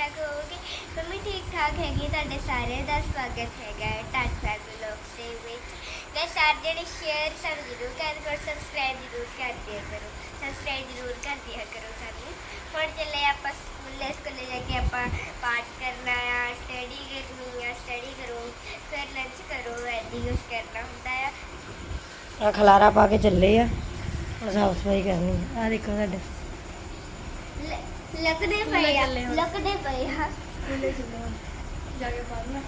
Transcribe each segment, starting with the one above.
ਠੀਕ ਹੋਵੋਗੇ? ਮੰਮੀ ਠੀਕ ਠਾਕ ਹੈਗੀ ਤੁਹਾਡੇ ਸਾਰਿਆਂ ਦਾ ਸਵਾਗਤ ਹੈਗਾ ਟਾਟ ਵਲੌਗ ਦੇ ਵਿੱਚ। ਤੇ ਸਾਰੇ ਜਿਹੜੇ ਸ਼ੇਅਰ ਸਾਨੂੰ ਜ਼ਰੂਰ ਕਰ ਕਰੋ ਸਬਸਕ੍ਰਾਈਬ ਜ਼ਰੂਰ ਕਰ ਦਿਆ ਕਰੋ। ਸਬਸਕ੍ਰਾਈਬ ਜ਼ਰੂਰ ਕਰ ਦਿਆ ਕਰੋ ਸਾਨੂੰ। ਹੁਣ ਚੱਲੇ ਆਪਾਂ ਸਕੂਲੇ ਸਕੂਲੇ ਜਾ ਕੇ ਆਪਾਂ ਪਾਠ ਕਰਨਾ ਆ ਸਟੱਡੀ ਕਰਨੀ ਆ ਸਟੱਡੀ ਕਰੋ ਫਿਰ ਲੰਚ ਕਰੋ ਐਡੀ ਕੁਛ ਕਰਨਾ ਹੁੰਦਾ ਆ। ਆ ਖਲਾਰਾ ਪਾ ਕੇ ਚੱਲੇ ਆ ਹੁਣ ਸਾਫ਼ ਸਫ਼ਾਈ ਕਰਨੀ ਆ। ਦੇਖੋ ਸਾਡੇ। ਲੱਕਦੇ ਪਏ ਆ ਲੱਕਦੇ ਪਏ ਆ। ਜਾ ਕੇ ਪੜਨਾ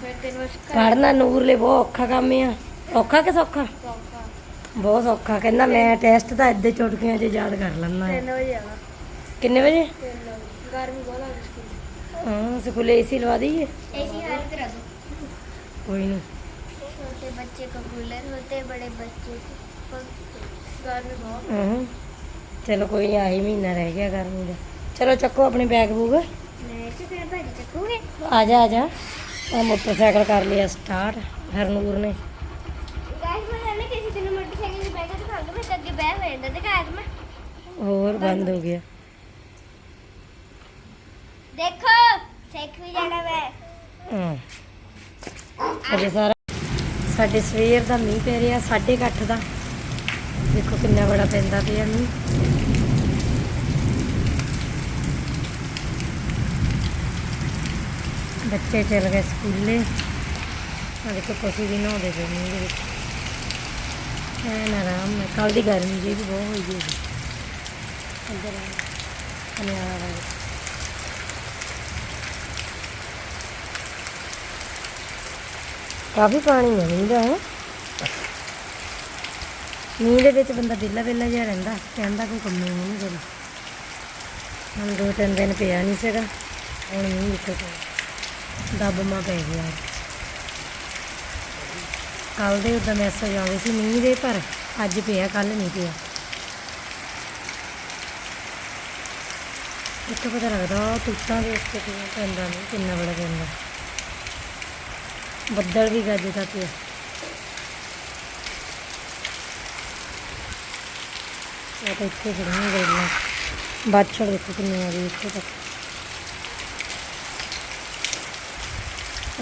ਫਿਰ ਤੈਨੂੰ ਪੜਨਾ ਨੂਰ ਲਈ ਬਹੁਤ ਔਖਾ ਕੰਮ ਆ। ਔਖਾ ਕਿ ਸੌਖਾ? ਬਹੁਤ ਔਖਾ ਕਹਿੰਦਾ ਮੈਂ ਟੈਸਟ ਤਾਂ ਇੱਦੇ ਚੁਟਕੀਆਂ 'ਚ ਯਾਦ ਕਰ ਲੈਣਾ 3 ਵਜੇ ਆਵਾ ਕਿੰਨੇ ਵਜੇ? 3 ਵਜੇ। ਗਰਮੀ ਬਹੁਤ ਆ ਸਕੂਲ ਹਾਂ ਸਕੂਲ ਏਸੀ ਲਵਾ ਦਈਏ। ਏਸੀ ਹਾਲ ਕਰਾ ਦੋ। ਕੋਈ ਨਹੀਂ ਛੋਟੇ ਬੱਚੇ ਕੋ ਕੂਲਰ ਹੋਤੇ ਬੜੇ ਬੱਚੇ। ਕੋ ਗਰਮੀ ਬਹੁਤ। ਹਾਂ। ਚਲੋ ਕੋਈ ਨਹੀਂ ਆਹੀ ਮਹੀਨਾ ਰਹਿ ਗਿਆ ਗਰਮੀ ਦਾ। ਚਲੋ ਚੱਕੋ ਆਪਣੇ ਬੈਗ ਬੂਗ ਮੈਂ ਆ ਜਾ ਆ ਜਾ। ਆ ਮੋਟਰਸਾਈਕਲ ਕਰ ਲਿਆ ਸਟਾਰਟ ਹਰਨੂਰ ਨੇ। ਹੋਰ ਬੰਦ ਹੋ ਗਿਆ। ਦੇਖੋ ਸਿੱਖ ਵੀ ਜਾਣਾ ਮੈਂ ਹਾਂ ਅਜੇ ਸਾਰਾ ਸਾਡੇ ਸਵੇਰ ਦਾ ਮੀਂਹ ਪੈ ਰਿਹਾ 8:30 ਦਾ। ਦੇਖੋ ਕਿੰਨਾ ਬੜਾ ਪੈਂਦਾ ਪਿਆ ਨੂੰ ਬੱਚੇ ਚਲ ਗਏ ਸਕੂਲੇ। ਆ ਦੇਖੋ ਪਸ਼ੂ ਵੀ ਨਹਾਉਂਦੇ ਪਏ ਮੀਂਹ ਦੇ ਵਿੱਚ। ਐਨ ਆਰਾਮ ਨਾਲ। ਕੱਲ ਦੀ ਗਰਮੀ ਜੀ ਵੀ ਬਹੁਤ ਹੋਈ ਗਈ ਅੰਦਰ ਆ। ਨਿਆਣਾ ਕਾਫੀ ਪਾਣੀ ਮਿਲਦਾ ਹੈ? ਮੀਂਹ ਦੇ ਵਿੱਚ ਬੰਦਾ ਵਿਹਲਾ ਵਿਹਲਾ ਜਿਹਾ ਰਹਿੰਦਾ, ਕਹਿੰਦਾ ਕੋਈ ਕੰਮ ਹੀ ਨਹੀਂ ਕਰਦਾ ਹੁਣ ਦੋ ਤਿੰਨ ਦਿਨ ਪਿਆ ਨਹੀਂ ਸੀਗਾ, ਹੁਣ ਮੀਂਹ ਇੱਥੇ ਪਿਆ। ਦੱਬਮਾ ਪੈ ਗਿਆ। ਕੱਲ ਦੇ ਉਦਾਂ ਮੈਸੇਜ ਆਉਂਦੇ ਸੀ ਮੀਂਹ ਦੇ, ਪਰ ਅੱਜ ਪਿਆ ਕੱਲ ਨਹੀਂ ਪਿਆ। ਇੱਥੇ ਪਤਾ ਲੱਗਦਾ ਤੁੱਤਾਂ ਦੇ ਉੱਤੇ ਕਿਵੇਂ ਪੈਂਦਾ ਨਹੀਂ ਕਿੰਨਾ ਬੜਾ ਪੈਂਦਾ। ਬੱਦਲ ਵੀ ਗੱਜਦਾ ਪਿਆ ਇਹ ਤਾਂ ਇੱਥੇ ਖੜੀਆਂ ਗਈਆਂ ਬਾਛੜ ਦੇਖੋ ਕਿੰਨੀ ਆ ਗਈ ਇੱਥੇ ਤੱਕ।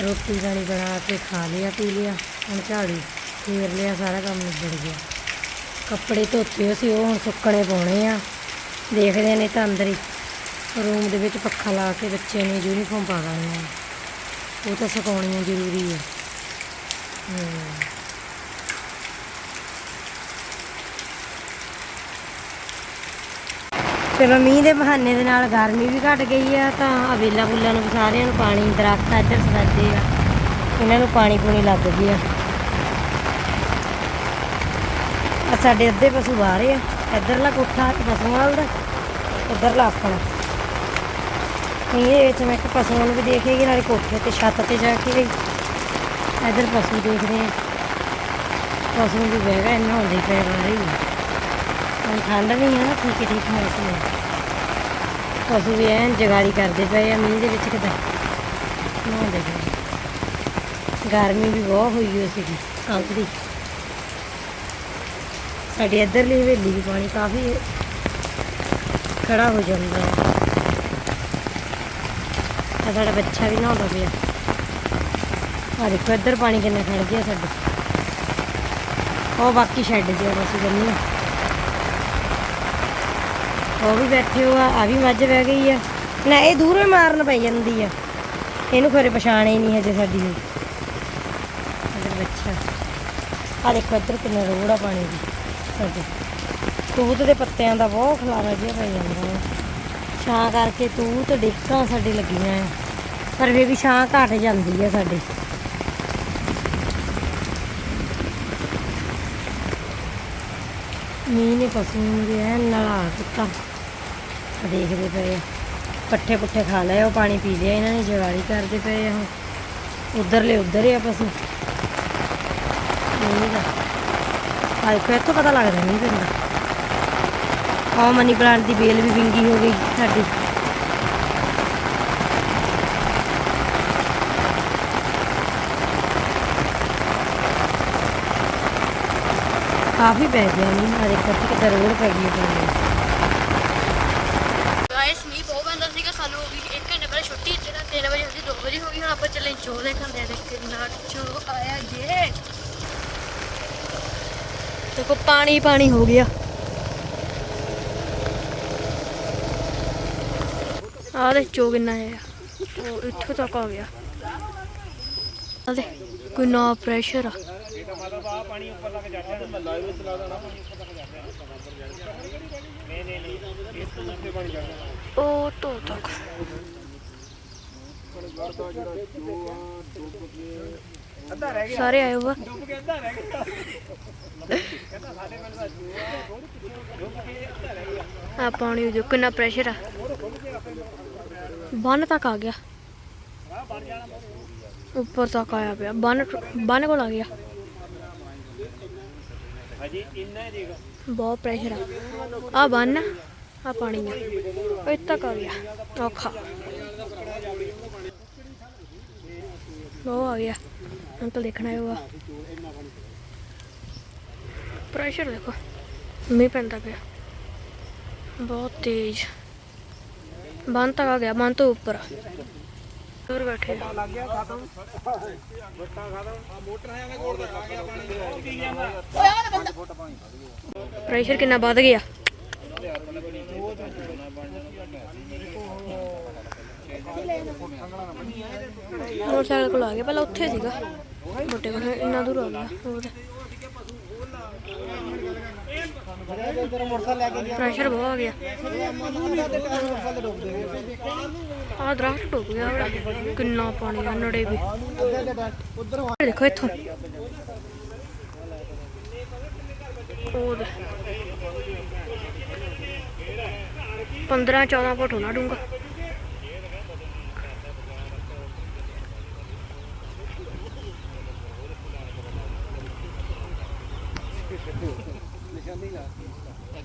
ਰੋਟੀ ਪਾਣੀ ਬਣਾ ਕੇ ਖਾ ਲਿਆ, ਪੀ ਲਿਆ, ਹੁਣ ਝਾੜੂ ਫੇਰ ਲਿਆ, ਸਾਰਾ ਕੰਮ ਨਿਬੜ ਗਿਆ। ਕੱਪੜੇ ਧੋਤੇ ਹੋਏ ਸੀ, ਉਹ ਹੁਣ ਸੁੱਕਣੇ ਪਾਉਣੇ ਆ। ਦੇਖਦੇ ਨੇ ਤਾਂ ਅੰਦਰ ਹੀ ਰੂਮ ਦੇ ਵਿੱਚ ਪੱਖਾ ਲਾ ਕੇ ਬੱਚੇ ਨੂੰ ਯੂਨੀਫਾਰਮ ਪਾ ਦਾਂਗੇ। ਆ ਉਹ ਤਾਂ ਸੁਕਾਉਣੀਆਂ ਜ਼ਰੂਰੀ ਹੈ। ਹਮ। ਚਲੋ ਮੀਂਹ ਦੇ ਬਹਾਨੇ ਦੇ ਨਾਲ ਗਰਮੀ ਵੀ ਘਟ ਗਈ ਆ, ਤਾਂ ਅਵੇਲਾ ਬੁੱਲਾ ਨੂੰ ਸਾਰਿਆਂ ਨੂੰ ਪਾਣੀ ਦਰਖਤ ਇੱਧਰ ਸਦਾਦੇ ਆ। ਇਹਨਾਂ ਨੂੰ ਪਾਣੀ ਪੂਣੀ ਲੱਗ ਗਿਆ ਆ। ਸਾਡੇ ਅੱਧੇ ਪਸ਼ੂ ਬਾਹਰ ਆ। ਇੱਧਰਲਾ ਕੋਠਾ ਪਸ਼ੂਆਂ ਵਾਲਾ ਦਾ ਉੱਧਰਲਾ ਆਪਣਾ। ਮੀਂਹ ਵਿੱਚ ਮੈਂ ਇੱਕ ਪਸ਼ੂਆਂ ਨੂੰ ਵੀ ਦੇਖੇਗੀ ਨਾਲੇ ਕੋਠੇ ਤੇ ਛੱਤ ਤੇ ਜਾ ਕੇ ਗਈ ਇੱਧਰ ਪਸ਼ੂ ਦੇਖਦੇ ਆ। ਪਸ਼ੂ ਵੀ ਬਹਿ ਗਏ ਇੰਨਾ ਹੁੰਦੇ ਪਏ ਬਾਹਰ ਹੀ। ਠੰਡ ਨਹੀਂ ਆ ਨਾ ਠੀਕ ਠੀਕ ਮੌਸਮ ਹੈ ਪਸ਼ੂ ਵੀ ਐਨ ਜਗਾੜੀ ਕਰਦੇ ਪਏ ਆ ਮੀਂਹ ਦੇ ਵਿੱਚ ਕਿਤੇ। ਨਹਾਉਂਦੇ ਪਏ ਗਰਮੀ ਵੀ ਬਹੁਤ ਹੋਈ ਹੋਈ ਸੀਗੀ ਕੱਲ੍ਹ ਦੀ। ਸਾਡੀ ਇੱਧਰਲੀ ਹਵੇਲੀ ਵੀ ਪਾਣੀ ਕਾਫੀ ਖੜਾ ਹੋ ਜਾਂਦਾ ਹੈ। ਆ ਸਾਡਾ ਬੱਚਾ ਵੀ ਨਹਾਉਂਦਾ ਪਿਆ। ਆ ਦੇਖੋ ਇੱਧਰ ਪਾਣੀ ਕਿੰਨਾ ਖੜ ਗਿਆ ਸਾਡੇ। ਉਹ ਬਾਕੀ ਛੱਡ ਜਿਆ ਅਸੀਂ ਬੰਨੀ ਉਹ ਵੀ ਬੈਠੇ ਹੋ ਆ ਆ ਵੀ ਮੱਝ ਬਹਿ ਗਈ ਆ। ਨਾ, ਇਹ ਦੂਰੋਂ ਹੀ ਮਾਰਨ ਪੈ ਜਾਂਦੀ ਆ। ਇਹਨੂੰ ਖਰੇ ਪਛਾਣੇ ਹੀ ਨਹੀਂ ਹਜੇ ਸਾਡੀ ਨੂੰ ਇੱਧਰ ਬੱਚਾ। ਆ ਦੇਖੋ ਇੱਧਰ ਕਿੰਨਾ ਰੋੜ ਆ ਪਾਣੀ ਦੀ। ਸਾਡੇ ਤੂਤ ਦੇ ਪੱਤਿਆਂ ਦਾ ਬਹੁਤ ਖਲਾਰਾ ਜਿਹਾ ਪੈ ਜਾਂਦਾ ਹੈ ਛਾਂ ਕਰਕੇ ਤੂਤ ਡੇਕਾਂ ਸਾਡੇ ਲੱਗੀਆਂ ਆ। ਪਰ ਫੇਰ ਵੀ ਛਾਂ ਘਟ ਜਾਂਦੀ ਆ ਸਾਡੇ। ਮੀਂਹ ਨੇ ਪਸ਼ੂ ਨੂੰ ਵੀ ਨਲਾ ਦਿੱਤਾ। ਦੇਖਦੇ ਪਏ ਪੱਠੇ ਪੁੱਠੇ ਖਾ ਲਏ, ਉਹ ਪਾਣੀ ਪੀ ਲਿਆ ਇਹਨਾਂ ਨੇ ਜਵਾੜੀ ਕਰਦੇ ਪਏ ਆ ਹੁਣ। ਉਧਰਲੇ ਉਧਰ ਹੀ ਆ ਪਸ਼ੂ। ਮੀਂਹ ਦਾ ਆਹ ਦੇਖੋ, ਇੱਥੋਂ ਪਤਾ ਲੱਗਦਾ ਨਹੀਂ ਪੈਂਦਾ ਆਹ ਮਨੀ ਪਲਾਂਟ ਦੀ ਬੇਲ ਵੀ ਵਿੰਗੀ ਹੋ ਗਈ ਸਾਡੀ। ਕਾਫੀ ਪੈ ਗਿਆ ਮੀਂਹ ਆ ਦੇਖੋ ਇੱਥੇ ਕਿੱਦਾਂ ਰੋਡ ਪੈ ਗਈ ਹੈ ਪਾਣੀ ਦੀ। ਗਾਇਸ ਮੀਂਹ ਬਹੁਤ ਪੈਂਦਾ ਸੀਗਾ ਸਾਨੂੰ ਹੋ ਗਈ 1 ਘੰਟੇ ਪਹਿਲਾਂ ਛੁੱਟੀ ਜਿਹੜਾ 3 ਵਜੇ ਹੁੰਦੀ 2 ਵਜੇ ਹੋ ਗਈ ਹੁਣ ਆਪਾਂ ਚੱਲੇ ਦੇ ਦੇਖ ਕਿੰਨਾ ਆਇਆ ਜੇ। ਦੇਖੋ, ਪਾਣੀ ਪਾਣੀ ਹੋ ਗਿਆ। ਆਹ ਦੇ ਚੋ ਕਿੰਨਾ ਆਇਆ ਉਹ ਇੱਥੋਂ ਤੱਕ ਆ ਗਿਆ। ਆਹ ਦੇ ਕੋਈ ਨਾ ਪ੍ਰੈਸ਼ਰ ਆ। ਉਹ ਤੋਂ ਤੱਕ। ਸਾਰੇ ਆਏ ਹੋਆ ਆ। ਪਾਣੀ ਜੋ ਕਿੰਨਾ ਪ੍ਰੈਸ਼ਰ ਆ। ਬੰਨ ਤੱਕ ਆ ਗਿਆ। ਉੱਪਰ ਤੱਕ ਆਇਆ ਪਿਆ। ਬੰਨ ਬੰਨ ਕੋਲ ਆ ਗਿਆ। ਬਹੁਤ ਪ੍ਰੈਸ਼ਰ ਆ। ਆ ਬੰਨ ਆ ਪਾਣੀ ਆ। ਇੱਥੇ ਤੱਕ ਆ ਗਿਆ। ਔਖਾ। ਉਹ ਆ ਗਿਆ। ਅੰਕਲ ਦੇਖਣਾ ਹੈ ਉਹ ਪ੍ਰੈਸ਼ਰ ਦੇਖੋ। ਮੀਂਹ ਪੈਂਦਾ ਪਿਆ। ਬਹੁਤ ਤੇਜ਼। ਬੰਦ ਤੱਕ ਆ ਗਿਆ, ਬੰਦ ਤੋਂ ਉੱਪਰ। ਦੂਰ ਬੈਠੇ ਆ। ਪ੍ਰੈਸ਼ਰ ਕਿੰਨਾ ਵੱਧ ਗਿਆ। ਮੋਟਰਸਾਈਕਲ ਕੋਲ ਆ ਗਿਆ, ਪਹਿਲਾਂ ਉੱਥੇ ਸੀਗਾ। ਮੋਟੇ ਕੋਲ, ਇੰਨਾ ਦੂਰ ਆ ਗਿਆ, ਹੋਰ। ਪ੍ਰੈਸ਼ਰ ਬਹੁਤ ਆ ਗਿਆ। ਆ ਦਰਖਤ ਡੁੱਬ ਗਿਆ ਕਿੰਨਾ ਪਾਣੀ ਆ, ਨੜੇ ਵੀ। ਦੇਖੋ ਇੱਥੋਂ। ਉਹ 15 14 ਫੁੱਟ ਹੋਣਾ ਡੂੰਗਾ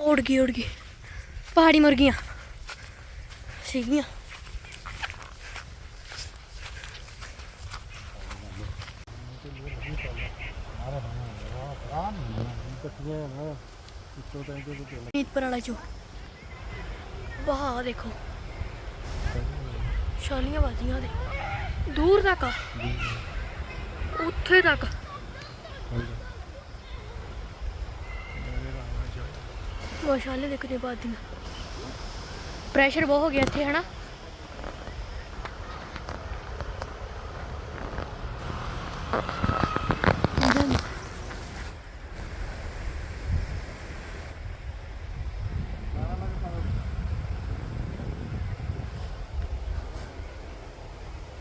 ਉੜ ਗਈ ਉੜ ਗਈ। ਪਹਾੜੀ ਮੁਰਗੀਆਂ ਸੀਗੀਆਂ। ਨੀਤਪੁਰ ਵਾਲਾ ਚੋ। ਵਾਹ ਦੇਖੋ। ਸ਼ਾਲੀਆਂ ਬਾਜੀਆਂ ਦੇ ਦੂਰ ਤੱਕ ਉੱਥੇ ਤੱਕ। ਉਹ ਸ਼ਾਲੇ ਦੇਖਦੇ ਬਾਦੀਆਂ ਪ੍ਰੈਸ਼ਰ ਬਹੁਤ ਹੋ ਗਿਆ ਇੱਥੇ ਹਨਾ?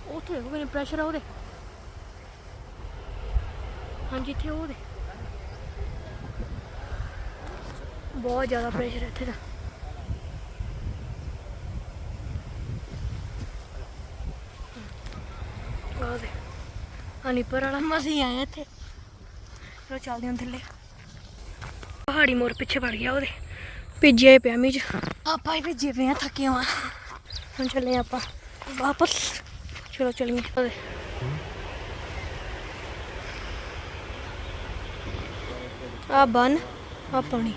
ਉੱਥੇ ਦੇਖੋ ਕਿੰਨੇ ਪ੍ਰੈਸ਼ਰ ਆ ਉਹਦੇ। ਹਾਂਜੀ ਇੱਥੇ ਉਹਦੇ ਬਹੁਤ ਜ਼ਿਆਦਾ ਪ੍ਰੈਸ਼ਰ ਹੈ ਇੱਥੇ ਦਾ ਉਹਦੇ ਹਨੀ ਵਾਲਾ ਮਸੀ ਆਇਆ ਇੱਥੇ। ਚਲੋ ਚੱਲਦੇ ਹਾਂ ਥੱਲੇ। ਪਹਾੜੀ ਮੋਰ ਪਿੱਛੇ ਵੜ ਗਿਆ ਉਹਦੇ। ਭਿੱਜਿਆ ਹੀ ਪਿਆ ਮੀਂਹ 'ਚ। ਆਪਾਂ ਹੀ ਭਿੱਜੇ ਪਏ ਆ ਥੱਕੇ ਹੋਏ ਹੁਣ ਚੱਲੇ ਆਪਾਂ ਵਾਪਸ। ਚਲੋ ਚਲੀਏ ਉਹਦੇ। ਆ ਬਨ ਆ ਪਾਣੀ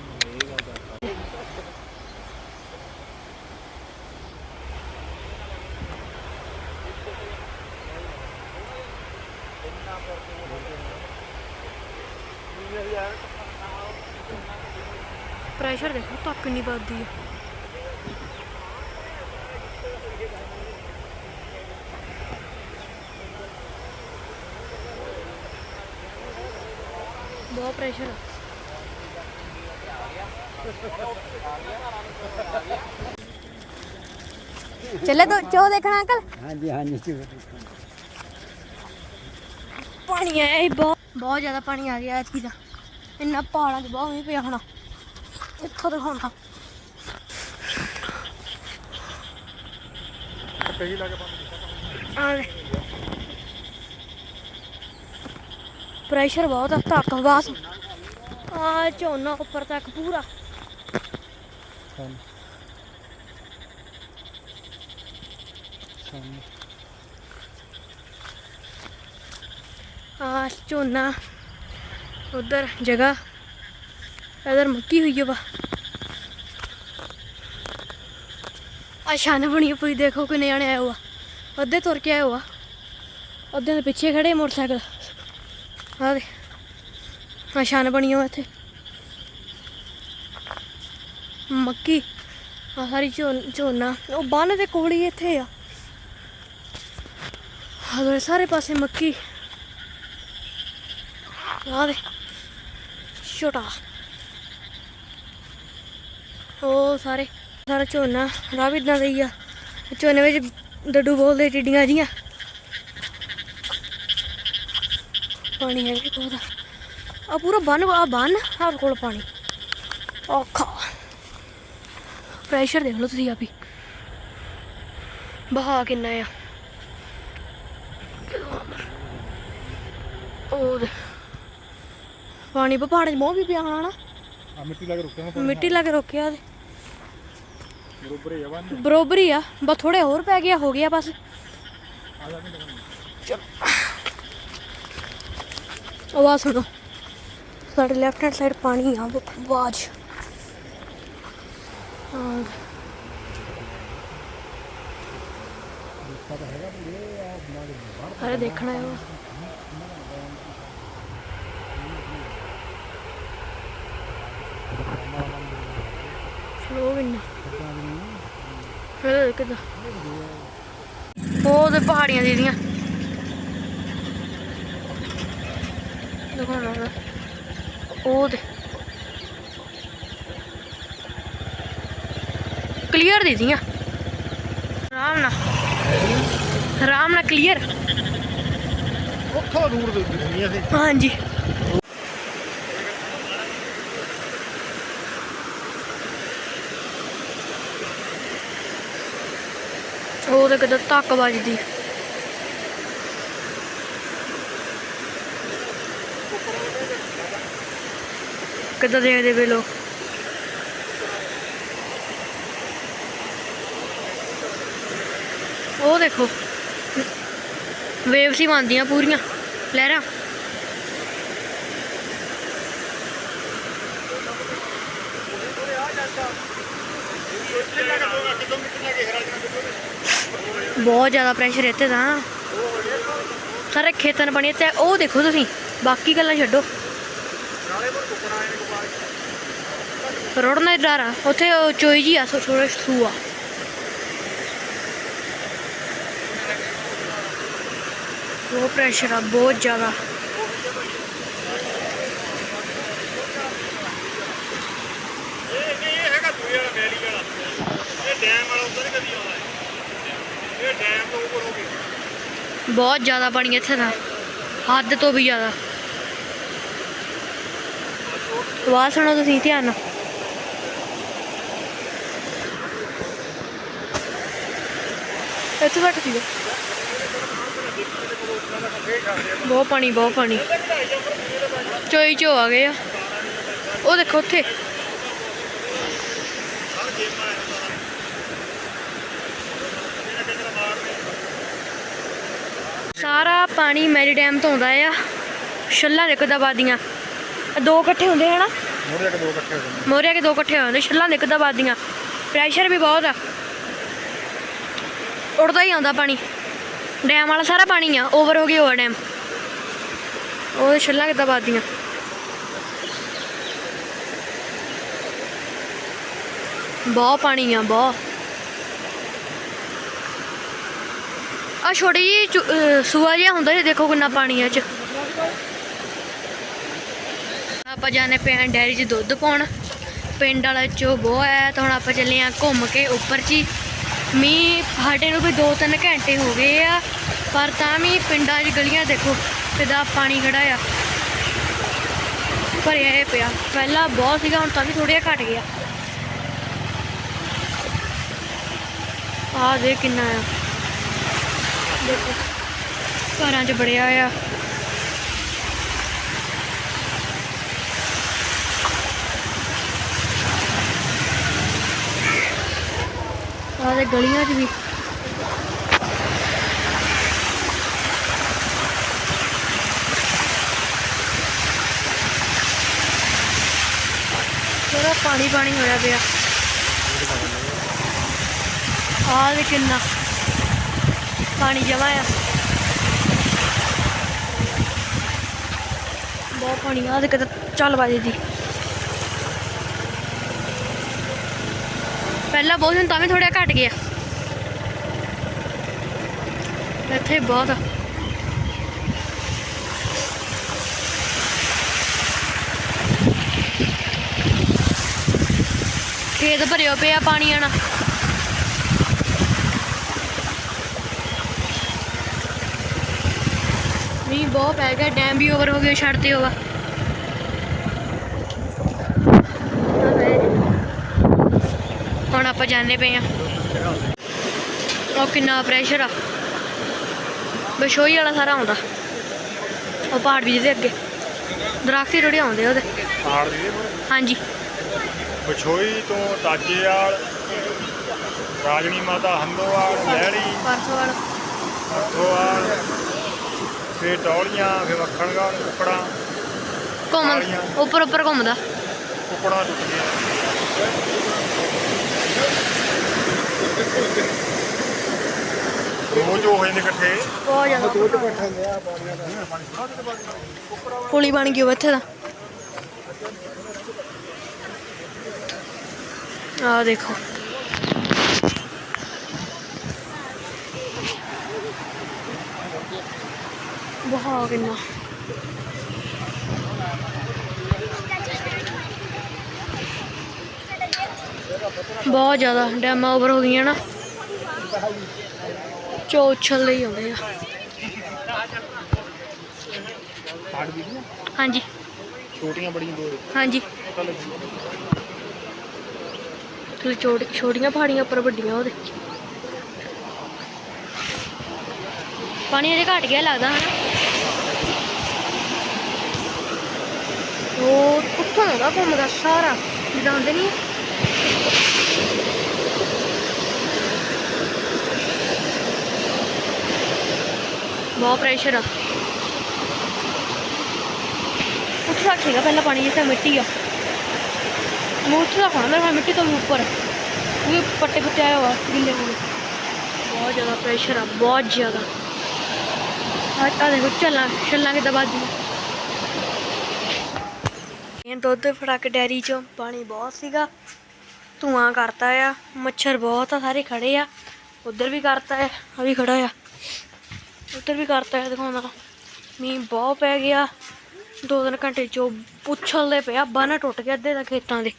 ਪ੍ਰੈਸ਼ਰ ਦੇਖੋ ਵੱਧਦੀ ਹੈ ਬਹੁਤ ਪ੍ਰੈਸ਼ਰ ਹੈ ਚੱਲੇ ਤੋ ਚੋ ਦੇਖਣਾ ਅੰਕਲ? ਹਾਂਜੀ ਹਾਂਜੀ ਜੀ ਪਾਣੀ ਆਇਆ ਸੀ ਬਹੁਤ ਬਹੁਤ ਜ਼ਿਆਦਾ ਪਾਣੀ ਆ ਗਿਆ ਇੱਥੇ ਦਾ ਇੰਨਾ ਪਹਾੜਾਂ 'ਚ ਬਹੁਤ ਮੀਂਹ ਪਿਆ ਹੋਣਾ। ਇੱਥੋਂ ਦਿਖਾਉਣਾ। ਕਹੀ ਲਾ ਕੇ ਬੰਦ ਕੀਤਾ ਪ੍ਰੈਸ਼ਰ ਬਹੁਤ ਆ, ਧੱਕ ਬਾਸ ਆ ਝੋਨਾ ਉੱਪਰ ਤੱਕ ਪੂਰਾ। ਸਾਨੂੰ ਆ ਝੋਨਾ, ਉਧਰ ਜਗ੍ਹਾ, ਇਧਰ ਮੱਕੀ ਹੋਈ ਆ ਵਾ। ਆ ਬਣੀ ਪਈ ਦੇਖੋ ਕਿੰਨੇ ਜਾਣੇ ਆਏ ਹੋਆ ਅੱਧੇ ਤੁਰ ਕੇ ਆਏ ਹੋਆ ਅੱਧੇ ਦੇ ਪਿੱਛੇ ਖੜੇ ਮੋਟਰਸਾਈਕਲ। ਆ ਦੇ ਆ ਬਣੀ ਹੋਆ ਇੱਥੇ। ਮੱਕੀ, ਆ ਸਾਰੀ ਝੋਨ- ਝੋਨਾ। ਉਹ ਬੰਨ ਦੇ ਕੋਲ ਹੀ ਇੱਥੇ ਆ। ਆ ਸਾਰੇ ਪਾਸੇ ਮੱਕੀ। ਆ ਦੇ ਛੋਟਾ। ਉਹ ਸਾਰੇ ਸਾਰਾ ਝੋਨਾ ਰਾਹ ਵੀ ਇਦਾਂ ਦਾ ਹੀ ਆ। ਝੋਨੇ ਵਿੱਚ ਡੱਡੂ ਬੋਲਦੇ ਟਿੱਡੀਆਂ ਜੀਆਂ ਪਾਣੀ ਹੈ ਵੀ ਬਹੁਤ ਆ। ਪੂਰਾ ਬੰਨ ਆ ਬੰਨ ਹਰ ਕੋਲ ਪਾਣੀ। ਔਖਾ। ਪ੍ਰੈਸ਼ਰ ਦੇਖ ਲਓ ਤੁਸੀਂ ਆਪੀ ਬਹਾ ਕਿੰਨਾ ਆ। ਉਹ ਦੇ ਪਾਣੀ ਪਹਾੜ ਚ ਬਹੁਤ ਵੀ ਪਿਆ ਹੋਣਾ ਆ ਮਿੱਟੀ ਲਾ ਕੇ ਰੁਕਿਆ ਮਿੱਟੀ ਲਾ ਕੇ ਰੋਕਿਆ ਤੇ ਬਰੋਬਰ ਹੀ ਆ ਬੰਦ ਬਰੋਬਰ ਹੀ ਆ, ਬਸ ਥੋੜੇ ਹੋਰ ਪੈ ਗਿਆ, ਹੋ ਗਿਆ ਬਸ। ਆ ਆਵਾਜ਼ ਸੁਣੋ। ਸਾਡੇ ਲੈਫਟ ਹੈਂਡ ਸਾਈਡ ਪਾਣੀ ਆ ਆਵਾਜ਼। ਹਾਂ। ਅਰੇ ਦੇਖਣਾ ਹੈ ਫਲੋ ਵੀ ਨਹੀਂ ਕਿਦਾਂ। ਉਹ ਤੇ ਪਹਾੜੀਆਂ ਦੀਦੀਆਂ ਦਿਖਾਉਣਾ ਮੈਂ ਉਹ ਦੇ ਕਲੀਅਰ ਦੀਦੀਆਂ ਆਰਾਮ ਨਾਲ। ਆਰਾਮ ਨਾਲ ਕਲੀਅਰ ਉੱਥੋਂ ਦੂਰ ਦੇ ਦੁਨੀਆ ਸੀ ਹਾਂਜੀ। ਉਹ ਤੇ ਕਿਤੇ ਧੱਕ ਵੱਜਦੀ। ਕਿੱਦਾਂ ਦੇਖਦੇ ਵੇ ਲੋਕ? ਉਹ ਦੇਖੋ। ਵੇਵਸ ਹੀ ਬਣਦੀਆਂ ਪੂਰੀਆਂ। ਲਹਿਰਾਂ। ਬਹੁਤ ਜ਼ਿਆਦਾ ਪ੍ਰੈਸ਼ਰ ਇੱਥੇ ਤਾਂ। ਸਾਰੇ ਖੇਤਾਂ ਨੂੰ ਪਾਣੀ ਤੇ ਉਹ ਦੇਖੋ ਤੁਸੀਂ, ਬਾਕੀ ਗੱਲਾਂ ਛੱਡੋ। ਰੋੜਨਾ ਡਰ ਆ। ਉੱਥੇ ਚੋਈ ਜੀ ਆ, ਸੋ ਛੋੜੇ ਸੂ ਬਹੁਤ ਪ੍ਰੈਸ਼ਰ ਆ, ਬਹੁਤ ਜ਼ਿਆਦਾ। ਇਹ ਇਹ ਹੈਗਾ ਦੂਏ ਵਾਲਾ ਵੈਲੀ ਵਾਲਾ। ਇਹ ਡੈਮ ਵਾਲਾ, ਉੱਧਰ ਕਦੀ ਆਉਂਦਾ ਇਹ। ਡੈਮ ਤੋਂ ਉੱਪਰ ਹੋ ਕੇ ਬਹੁਤ ਜ਼ਿਆਦਾ ਪਾਣੀ ਇੱਥੇ ਦਾ ਹੱਦ ਤੋਂ ਵੀ ਜ਼ਿਆਦਾ। ਆਵਾਜ਼ ਸੁਣੋ ਤੁਸੀਂ, ਧਿਆਨ ਨਾਲ। ਇੱਥੇ ਬੈਠ ਸੀਗਾ ਬਹੁਤ ਪਾਣੀ ਬਹੁਤ ਪਾਣੀ। ਚੋਈ ਚੋ ਆ ਗਏ ਆ। ਉਹ ਦੇਖੋ ਉੱਥੇ। ਸਾਰਾ ਪਾਣੀ ਮੈਰੀ ਡੈਮ ਤੋਂ ਆਉਂਦਾ ਆ। ਛੱਲਾਂ ਨਿਕਲਦਾ ਬਾਦੀਆਂ ਦੋ ਇਕੱਠੇ ਹੁੰਦੇ ਹਨਾ? ਮੋੜੇ ਕੇ ਦੋ ਇਕੱਠੇ ਹੋ ਜਾਂਦੇ ਮੋਰਿਆ ਕੇ ਦੋ ਇਕੱਠੇ ਹੋ ਜਾਂਦੇ ਛੱਲਾਂ ਨਿਕਲਦਾ ਬਾਦੀਆਂ ਪ੍ਰੈਸ਼ਰ ਵੀ ਬਹੁਤ ਆ। ਉੜਦਾ ਹੀ ਆਉਂਦਾ ਪਾਣੀ। ਡੈਮ ਵਾਲਾ ਸਾਰਾ ਪਾਣੀ ਆ ਓਵਰ ਹੋ ਗਿਆ ਓਵਰ ਡੈਮ। ਉਹ ਛੱਲਾਂ ਕਿੱਦਾਂ ਬਾਦੀਆਂ ਬਹੁਤ ਪਾਣੀ ਆ ਬਹੁਤ। ਆ ਛੋਟੀ ਜੀ ਚੁ- ਅਹ ਸੂਆ ਜਿਹਾ ਹੁੰਦਾ ਜੀ ਦੇਖੋ ਕਿੰਨਾ ਪਾਣੀ ਆ ਚ। ਆਪਾਂ ਜਾਣੇ ਪਏ ਡੈਰੀ 'ਚ ਦੁੱਧ ਪਾਉਣ। ਪਿੰਡ ਵਾਲਾ ਚੋ ਬਹੁਤ ਹੈ ਤਾਂ ਹੁਣ ਆਪਾਂ ਚੱਲੇ ਆ ਘੁੰਮ ਕੇ ਉੱਪਰ 'ਚ ਹੀ। ਮੀਂਹ ਸਾਡੇ ਨੂੰ ਵੀ 2-3 ਘੰਟੇ ਹੋ ਗਏ ਆ, ਪਰ ਤਾਂ ਵੀ ਪਿੰਡਾਂ 'ਚ ਗਲੀਆਂ ਦੇਖੋ ਕਿਦਾ ਪਾਣੀ ਖੜਾ ਆ। ਭਰਿਆ ਇਹ ਪਿਆ। ਪਹਿਲਾਂ ਬਹੁਤ ਸੀਗਾ, ਹੁਣ ਤਾਂ ਵੀ ਥੋੜ੍ਹਾ ਜਿਹਾ ਘਟ ਗਿਆ। ਆ ਦੇ ਕਿੰਨਾ ਆ। ਦੇਖੋ। ਘਰਾਂ 'ਚ ਬੜਿਆ ਆ। ਆਹ ਤੇ ਗਲੀਆਂ 'ਚ ਵੀ। ਪੂਰਾ ਪਾਣੀ ਪਾਣੀ ਹੋਇਆ ਪਿਆ। ਆਹ ਦੇ ਕਿੰਨਾ ਪਾਣੀ ਜਮਾ ਆ। ਬਹੁਤ ਪਾਣੀ ਆ ਦੇ ਕਿਤੇ ਚੱਲ ਬਾਜੇ ਦੀ। ਪਹਿਲਾਂ ਬਹੁਤ ਹੁਣ ਤਾਂ ਵੀ ਥੋੜਾ ਘਟ ਗਿਆ। ਇੱਥੇ ਬਹੁਤ ਆ। ਖੇਤ ਭਰਿਓ ਪਿਆ ਪਾਣੀ ਆਣਾ ਮੀਂਹ ਬਹੁਤ ਪੈ ਗਿਆ ਡੈਮ ਵੀ ਓਵਰ ਹੋ ਗਿਆ ਛੱਡਤੇ ਹੋਵਾ ਹੁਣ ਆਪਾਂ ਜਾਣੇ ਪਏ ਆ ਉਹ ਕਿੰਨਾ ਪ੍ਰੈਸ਼ਰ ਆ। ਬਸ਼ੋਈ ਵਾਲਾ ਸਾਰਾ ਆਉਂਦਾ। ਉਹ ਪਹਾੜ ਵੀ ਜਿਹਦੇ ਅੱਗੇ। ਦਰਖਤ ਹੀ ਰੁੜੇ ਆਉਂਦੇ ਉਹਦੇ। ਪਹਾੜ ਦੀ ਹਾਂਜੀ। ਬਛੋਈ ਤੋਂ ਤਾਜੇਵਾਲ ਰਾਜਣੀ ਮਾਤਾ ਹੰਦੋਵਾਲ ਲਹਿੜੀ ਪਰਸੋਂ ਵਾਲਾ। ਅਰਥੋਵਾਲ ਫੇ ਟੌਲੀਆਂ ਫੇ ਮੱਖਣਗੜ੍ਹ ਕੁੱਕੜਾਂ ਘੁੰਮ ਉੱਪਰ ਉੱਪਰ ਘੁੰਮਦਾ। ਕੁੱਕੜਾਂ ਟੁੱਟ ਗਈਆਂ। ਰੋਜ਼ ਹੋ ਜਾਂਦੇ ਇਕੱਠੇ। ਬਹੁਤ ਜ਼ਿਆਦਾ। ਪੁਲੀ ਬਣ ਗਈ ਉਹ ਇੱਥੇ ਦਾ ਆ ਦੇਖੋ। ਬਹੁਤ ਕਿੰਨਾ ਬਹੁਤ ਜ਼ਿਆਦਾ ਡੈਮਾਂ ਓਵਰ ਹੋ ਗਈਆਂ ਨਾ। ਚੋ ਉਛਲਦੇ ਹੀ ਆਉਂਦੇ ਆ। ਹਾਂਜੀ। ਛੋਟੀਆਂ ਬੜੀਆਂ ਦੋ। ਹਾਂਜੀ। ਥੋੜੀ ਛੋਟੀ ਛੋਟੀਆਂ ਪਹਾੜੀਆਂ ਉੱਪਰ ਵੱਡੀਆਂ ਉਹਦੇ। ਪਾਣੀ ਅਜੇ ਘਟ ਗਿਆ ਲੱਗਦਾ ਹਨਾ। ਉਹ ਉੱਥੋਂ ਆਉਂਦਾ ਘੁੰਮਦਾ, ਸਾਰਾ। ਜਿੱਦਾਂ ਹੁੰਦੇ ਨਹੀਂ ਬਹੁਤ ਪ੍ਰੈਸ਼ਰ ਆ। ਉੱਥੇ ਰੱਖੇਗਾ ਪਹਿਲਾਂ ਪਾਣੀ, ਜਿੱਥੇ ਮਿੱਟੀ ਆ। ਮੈਂ ਉੱਥੇ ਰੱਖਣਾ ਮੇਰੇ ਕੋਲ ਮਿੱਟੀ ਤੋਂ ਵੀ ਉੱਪਰ। ਉਹ ਪੱਟੇ ਪੁੱਟੇ ਆਇਆ ਹੋਆ ਗਿੱਲੇ ਹੋ ਬਹੁਤ ਜ਼ਿਆਦਾ ਪ੍ਰੈਸ਼ਰ ਆ, ਬਹੁਤ ਜ਼ਿਆਦਾ। ਆ ਆ ਦੇਖੋ, ਚੱਲਾਂ ਛੱਲਾਂ ਕਿੱਦਾਂ ਵੱਜਦੀ ਇਹ ਦੁੱਧ ਫੜਾ ਕੇ ਡੈਰੀ ਚੋਂ, ਪਾਣੀ ਬਹੁਤ ਸੀਗਾ। ਧੂਆਂ ਕਰਤਾ ਆ, ਮੱਛਰ ਬਹੁਤ ਆ, ਸਾਰੇ ਖੜੇ ਆ। ਉਧਰ ਵੀ ਕਰਤਾ ਆ ਆ ਵੀ ਖੜਾ ਆ। ਉਧਰ ਵੀ ਕਰਤਾ ਆ ਦਿਖਾਉਂਦਾ ਮੀਂਹ ਬਹੁਤ ਪੈ ਗਿਆ। ਦੋ ਤਿੰਨ ਘੰਟੇ ਚੋਂ ਪੁੱਛਲਦੇ ਪਿਆ ਬੰਨ ਟੁੱਟ ਗਿਆ ਅੱਧੇ ਦਾ ਖੇਤਾਂ ਦੇ।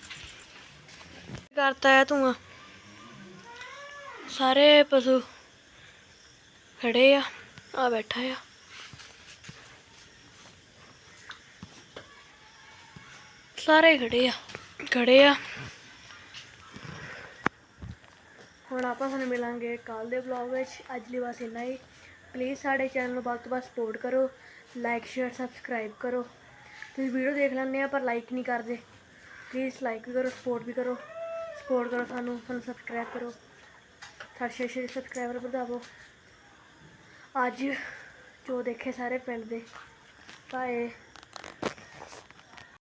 ਕਰਤਾ ਆ ਧੂਆਂ। ਸਾਰੇ ਪਸ਼ੂ ਖੜੇ ਆ ਆ ਬੈਠਾ ਆ। ਸਾਰੇ ਖੜੇ ਆ ਖੜੇ ਆ। ਹੁਣ ਆਪਾਂ ਤੁਹਾਨੂੰ ਮਿਲਾਂਗੇ ਕੱਲ ਦੇ ਵਲੌਗ ਵਿੱਚ। ਅੱਜ ਲਈ ਬਸ ਇੰਨਾ ਹੀ। ਪਲੀਜ਼ ਸਾਡੇ ਚੈਨਲ ਨੂੰ ਵੱਧ ਤੋਂ ਵੱਧ ਸਪੋਰਟ ਕਰੋ। ਲਾਈਕ ਸ਼ੇਅਰ ਸਬਸਕ੍ਰਾਈਬ ਕਰੋ। ਤੁਸੀਂ ਵੀਡੀਓ ਦੇਖ ਲੈਂਦੇ ਆ, ਪਰ ਲਾਈਕ ਨਹੀਂ ਕਰਦੇ। ਪਲੀਜ਼ ਲਾਈਕ ਵੀ ਕਰੋ ਸਪੋਰਟ ਵੀ ਕਰੋ। ਸਪੋਰਟ ਕਰੋ ਸਾਨੂੰ ਸਾਨੂੰ ਸਬਸਕ੍ਰਾਈਬ ਕਰੋ। ਸਾਡੇ ਛੇ ਛੇ ਸਬਸਕ੍ਰਾਈਬਰ ਵਧਾਵੋ। ਅੱਜ ਜੋ ਦੇਖੇ ਸਾਰੇ ਪਿੰਡ ਦੇ। ਭਾਏ।